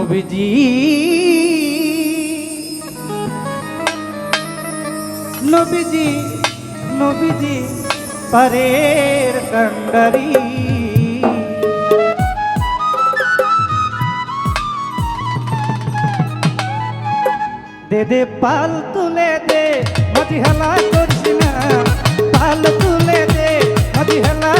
নবীজি নবীজি নবীজি, পরের কন্ডারি দে দে পাল তুলে দে, মাটি হেলা করিস না। পাল তুলে দে, মাটি হেলা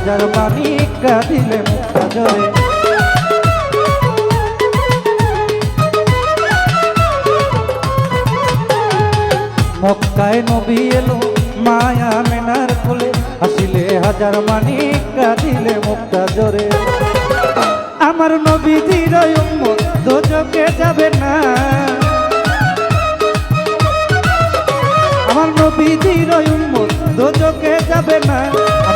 হাজার মানি কাঁদিলে জরে মক্কায় নবী এলো মায়া মেনার কুলে হাসিলে হাজার মানি কাঁদিলে মুক্তা জরে আমার উম্মত দোজকে যাবে না। আমার নবীজির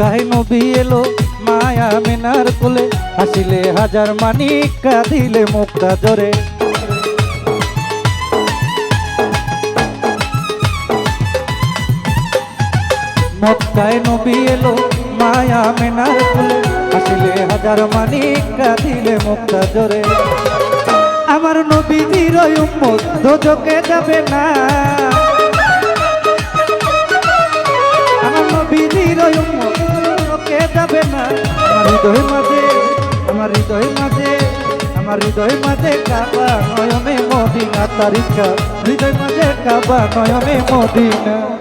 মক্কায় নবী এলো মায়া মিনার কোলে। হাসিলে হাজার মানিক কাঁদিলে মুক্তা জোরে মক্কায় নবী এলো মায়া মিনার কোলে। হাসিলে হাজার মানিক কাঁদিলে মুক্তা জোরে আমার নবীজির উম্মত দোজকে যাবে না। আমার নবীজির উম্মতকে যাবে না। আমার হৃদয় মাঝে, আমার হৃদয় মাঝে, আমার হৃদয় মাঝে কাবা নয়নে মদিনা তারিখা হৃদয় মাঝে কাবা নয়নে মদিনা।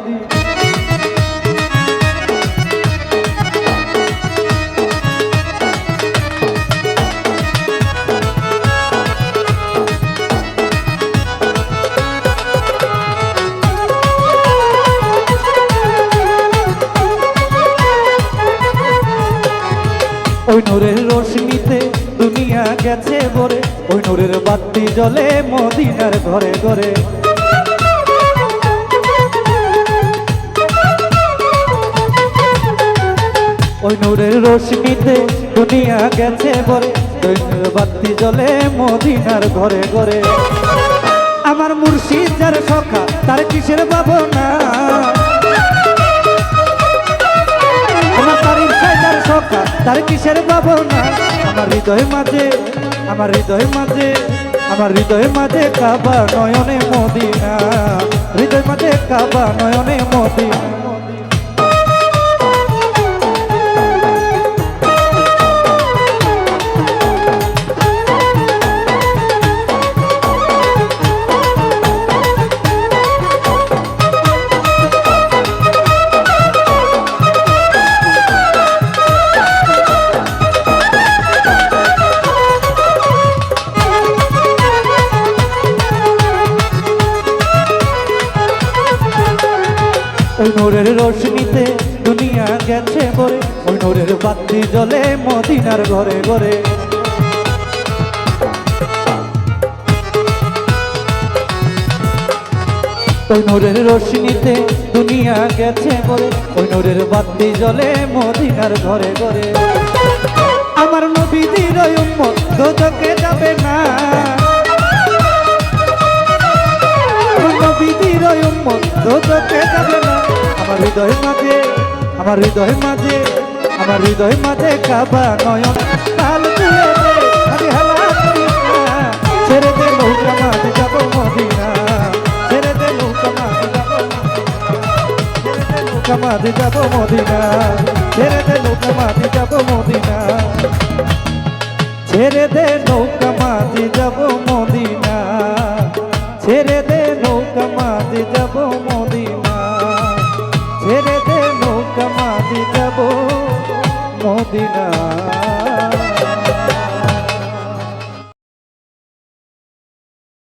নূরের রোশনিতে দুনিয়া গেছে ভরে। ওই নূরের বাতি জ্বলে মদিনার ঘরে ঘরে। ওই নূরের রোশনিতে দুনিয়া গেছে ভরে। ওই নূরের বাতি জ্বলে মদিনার ঘরে ঘরে। আমার মুর্শিদ যার সখা, তার কিসের ভাবনা? তার কিসের ভাবনা আমার হৃদয় মাঝে, আমার হৃদয় মাঝে, আমার হৃদয় মাঝে কাবা নয়নে মদিনা। হৃদয় মাঝে কাবা নয়নে মদিনা। নূরের রোশনিতে দুনিয়া গেছে ভরে, ওই নূরের বাতি জ্বলে মদিনার ঘরে ঘরে। ওই নূরের রোশনিতে দুনিয়া গেছে বলে ওই নূরের বাতি জ্বলে মদিনার ঘরে ঘরে। আমার নবীদের উম্মত দোজকে যাবে না। নবীদের উম্মত দোজকে যাবে না। আমার হৃদয় মাঝে, আমার হৃদয় মাঝে, আমার হৃদয় মাঝে কাবা নয়ন। মাঝে যাব মদিনা। ছেড়ে দে নৌকা মাঝে যাব মদিনা। ছেড়ে দে নৌকা মাঝে যাব মদিনা। ছেড়ে দে নৌকা মাঝে যাব মদিনা। ছেড়ে দে নৌকা মাদি যাব মদিনা।